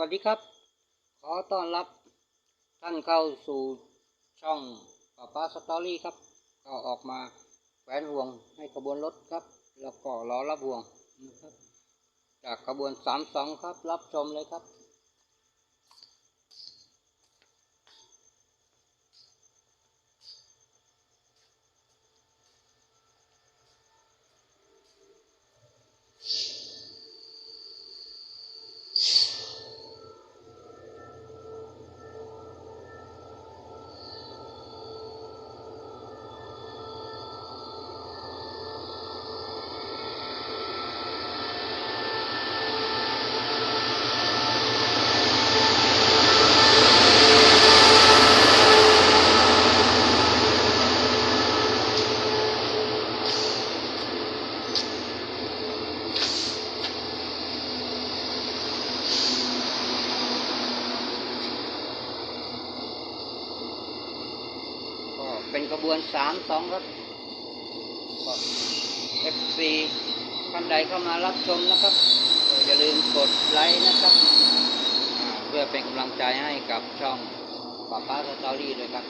วัสดีครับ ขอต้อนรับท่านเข้าสู่ช่องป้าป้าสตอรี่ครับ ก็ออกมาแหวนห่วงให้ขบวนรถครับ แล้วก็ล้อรับห่วงนะครับ จากขบวนสามสองครับ รับชมเลยครับ ก็ เป็นขบวนสามสองครับก็เอฟซีท่านใดเข้ามารับชมนะครับ อย่าลืมกดไลค์นะครับ เพื่อเป็นกำลังใจให้กับช่องป้าป้าสตอรี่ด้วยครับ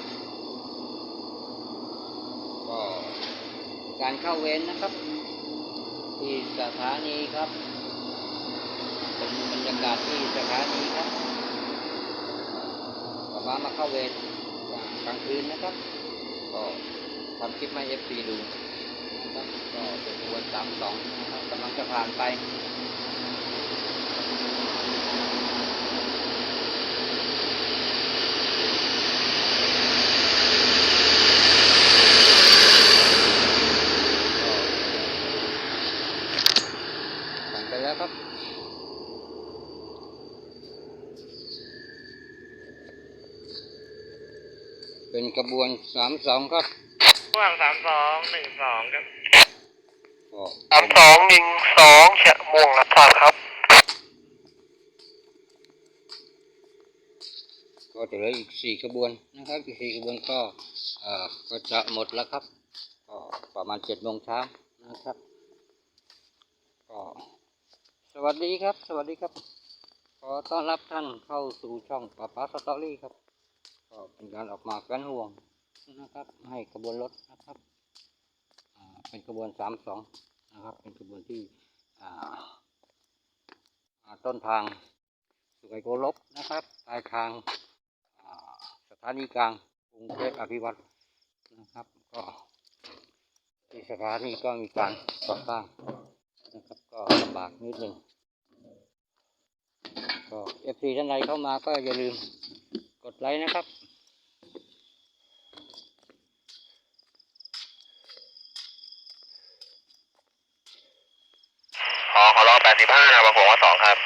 ก็การเข้าเวรนนะครับ ที่สถานีครับเป็นบรรยากาศที่สถานีครับป้าป้ามาเข้าเวรกลางคืนนะครับ ก็ทำคลิปมาเอฟซีดูนะครับก็เป็นขบวนสามสองนะครับกำลังจะผ่านไปผ่านไปแล้วครับ เป็นกระบวนสามสองครับระหว่างสามสองหนึ่งสองครับก็สามสองหนึ่งสองเฉียม่วงรับทราบครับก็จะเหลืออีกสี่ขบวนนะครับ อีกสี่ขบวนก็เอ่อก็จะหมดแล้วครับก็ประมาณเจ็ดโมงเช้านะครับก็สวัสดีครับ สวัสดีครับ ขอต้อนรับท่านเข้าสู่ช่องป้าป้าสตอรี่ครับ ก็เป็นการออกมากันห่วงนะครับ ให้ขบวนรถนะครับเป็นขบวนสามสองนะครับ เป็นขบวนที่ต้นทางสุไหโกลกนะครับปลายทางสถานีกลางกรุงเทพอภิวัตรนะครับก็ที่สถานีก็มีการก่อสร้างนะครับก็ลำบากนิดหนึ่งก็เอฟซีท่านใดเข้ามาก็อย่าลืมกดไลค์นะครับ ขอขอรอแปดสิบห้านะบางผมว่าสองครับ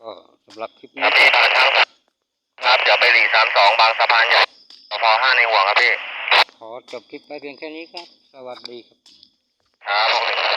ก็สำหรับคลิปคนี้รับพี่ตาช่างครับ เดี๋ยวไปรีสามสองบางสะพานใหญ่พอห้าในห่วงครับพี่ ขอจบคลิปไปเพียงแค่นี้ครับ สวัสดีครับ ครับผม